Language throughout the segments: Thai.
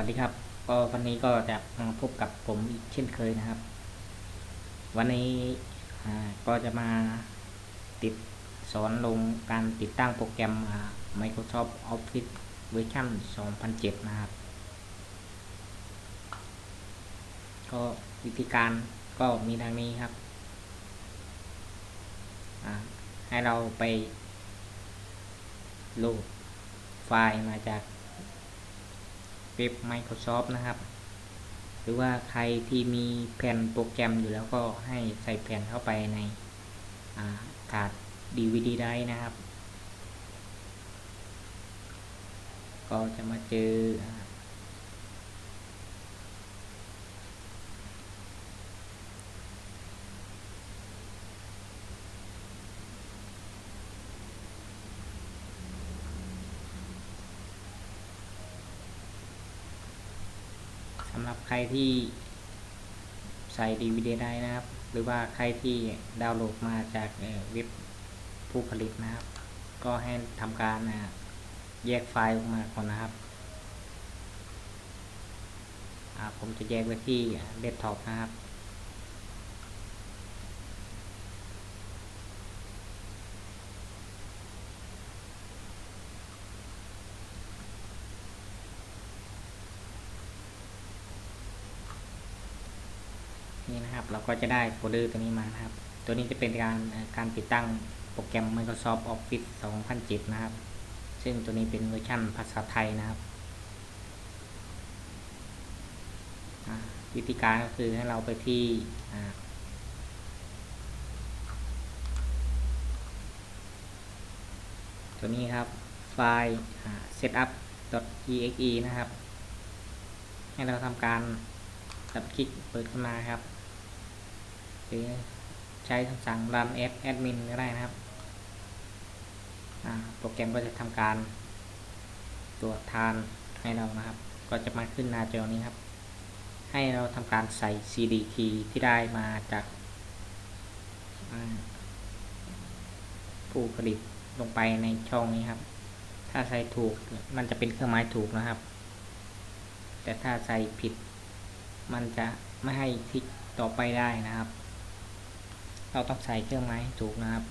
วัสดีครับ ก็วันนี้ก็จะมาพบกับผมอีกเช่นเคยนะครับ วันนี้ก็จะมาติดสอนลงการติดตั้งโปรแกรม Microsoft Office เวอร์ชัน2007 นะครับ ก็วิธีการก็มีดังนี้ครับ ให้เราไปโหลดไฟล์มาจาก เว็บ Microsoft นะครับ หรือว่าใครที่มีแผ่นโปรแกรมอยู่แล้วก็ให้ใส่แผ่นเข้าไปในอ่าถาด DVD ได้นะครับ ก็จะมาเจออ่าสำหรับ ใครที่ใส่ DVD ได้นะครับ หรือว่าใครที่ดาวน์โหลดมาจากเว็บผู้ผลิตนะครับ ก็ให้ทำการแยกไฟล์ออกมาก่อนนะครับผมจะแยกไว้ที่เดสก์ท็อปนะครับ นี่นะครับ เราก็จะได้โฟลเดอร์ตัวนี้มานะครับ ตัวนี้จะเป็นการการติดตั้งโปรแกรม Microsoft Office 2007 นะครับ ซึ่งตัวนี้เป็นเวอร์ชันภาษาไทยนะครับวิธีการก็คือให้เราไปที่ตัวนี้ครับ ไฟล์ setup.exe นะครับ ให้เราทำการดับคลิกเปิดขึ้นมาครับ หรือใช้คำสั่ง run as admin ก็ได้นะครับโปรแกรมก็จะทำการตรวจทานให้เรานะครับ ก็จะมาขึ้นหน้าจอนี้ครับ ให้เราทำการใส่ cd key ที่ได้มาจากผู้ผลิตลงไปในช่องนี้ครับ ถ้าใส่ถูกมันจะเป็นเครื่องหมายถูกนะครับ แต่ถ้าใส่ผิด มันจะไม่ให้คลิกต่อไปได้นะครับ เราต้องใส่เครื่องหมายถูกนะครับ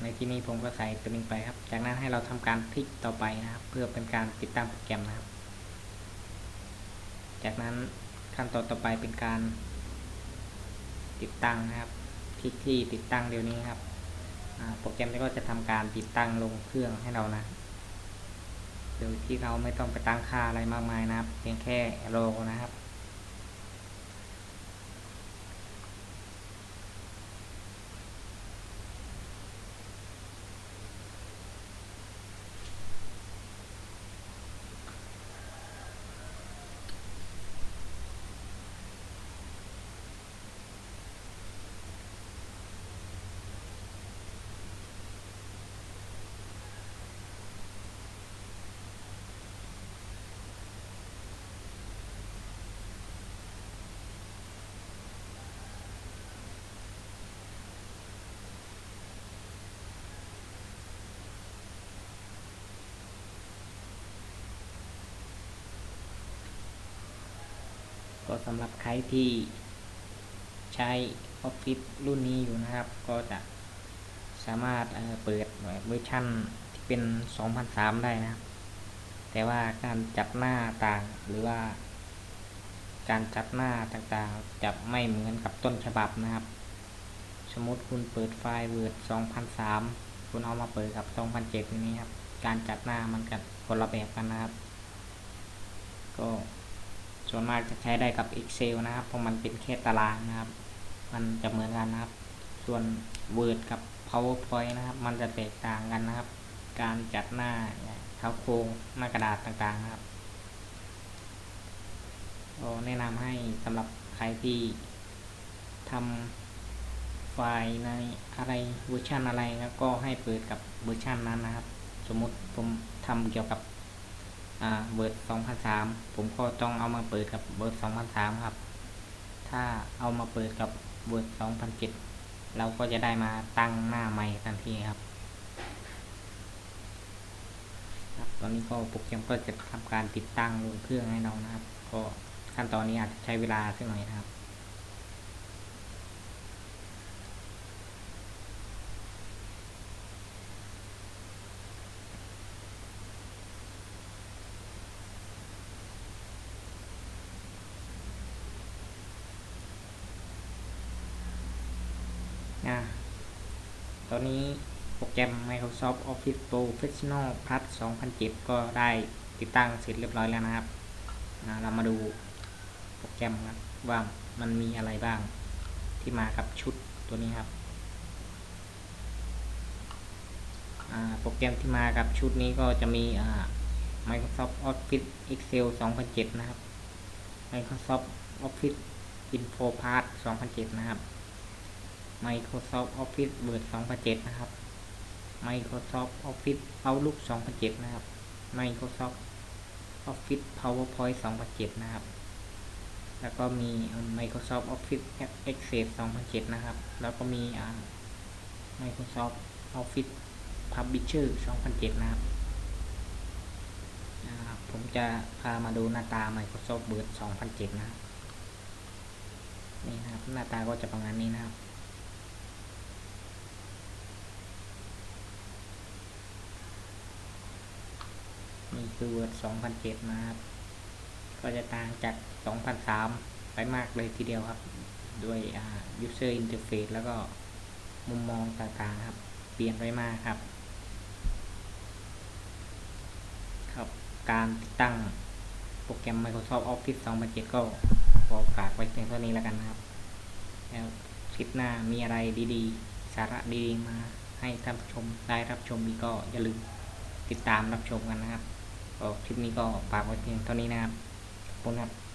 ในที่นี้ผมก็ใส่ตัวนี้ไปครับ จากนั้นให้เราทำการคลิกต่อไปนะครับ เพื่อเป็นการติดตั้งโปรแกรมนะครับ จากนั้นขั้นตอนต่อไปเป็นการติดตั้งนะครับ คลิกที่ติดตั้งเดี๋ยวนี้ครับ โปรแกรมก็จะทำการติดตั้งลงเครื่องให้เรานะ โดยที่เราไม่ต้องไปตั้งค่าอะไรมากมายนะครับ เพียงแค่รอนะครับ ก็สำหรับใครที่ใช้ Office รุ่นนี้อยู่นะครับ ก็จะสามารถเเปิดเวอร์ชันที่เป็น 2003 ได้นะครับ แต่ว่าการจัดหน้าต่างหรือว่าการจัดหน้าต่างๆ จะไม่เหมือนกับต้นฉบับนะครับ สมมติคุณเปิดไฟล์ Word 2003 คุณเอามาเปิดกับ 2007 นี้ครับ การจัดหน้ามันกับคนละแบบกันนะครับ ก็ ส่วนมากจะใช้ได้กับ Excel นะครับ เพราะมันเป็นแค่ตารางนะครับ มันจะเหมือนกันนะครับ ส่วน Word กับ PowerPoint นะครับ มันจะแตกต่างกันนะครับ การจัดหน้าเท้าโครงหน้ากระดาษต่างๆนะครับก็แนะนำให้สำหรับใครที่ทำไฟล์ในอะไรเวอร์ชันอะไรแล้วก็ให้เปิดกับเวอร์ชันนั้นนะครับ สมมติผมทำเกี่ยวกับ อ่าเวิร์ด2003ผมก็ต้องเอามาเปิดกับเวิร์ด2003ครับ ถ้าเอามาเปิดกับเวิร์ดสองพันเจ็ดเราก็จะได้มาตั้งหน้าใหม่ทันทีครับครับตอนนี้ก็โปรแกรมก็จะทำการติดตั้งลงเครื่องให้เรานะครับ ก็ขั้นตอนนี้อาจจะใช้เวลาสักหน่อยนะครับ อ่า ตอนนี้โปรแกรม Microsoft Office Professional Plus 2007 ก็ได้ติดตั้งเสร็จเรียบร้อยแล้วนะครับ เรามาดูโปรแกรมครับว่ามันมีอะไรบ้างที่มากับชุดตัวนี้ครับ โปรแกรมที่มากับชุดนี้ก็จะมี Microsoft Office Excel 2007 นะครับ Microsoft Office Info Part 2007 นะครับ Microsoft Office Word 2007 นะครับ Microsoft Office Outlook 2007 นะครับ Microsoft Office PowerPoint 2007 นะครับ แล้วก็มี Microsoft Office Access 2007 นะครับ แล้วก็มี Microsoft Office Publisher 2007 นะครับ ผมจะพามาดูหน้าตา Microsoft Word 2007 นะครับ นี่นะครับ หน้าตาก็จะประมาณนี้นะครับ นี่คือ Word 2007นะครับก็จะต่างจาก 2003 ไปมากเลยทีเดียวครับ ด้วยอ่า user interface แล้วก็มุมมองต่างๆครับ เปลี่ยนไปมากครับ ครับการติดตั้งโปรแกรม Microsoft Office 2007 ก็ขอฝากไว้เพียงเท่านี้แล้วกันนะครับ แล้วคลิปหน้ามีอะไรดีๆ สาระดีๆมาให้ท่านผู้ชมได้รับชมอีกก็อย่าลืมติดตามรับชมกันนะครับ คลิปนี้ก็ฝากไว้เพียงเท่านี้นะครับขอบคุณครับ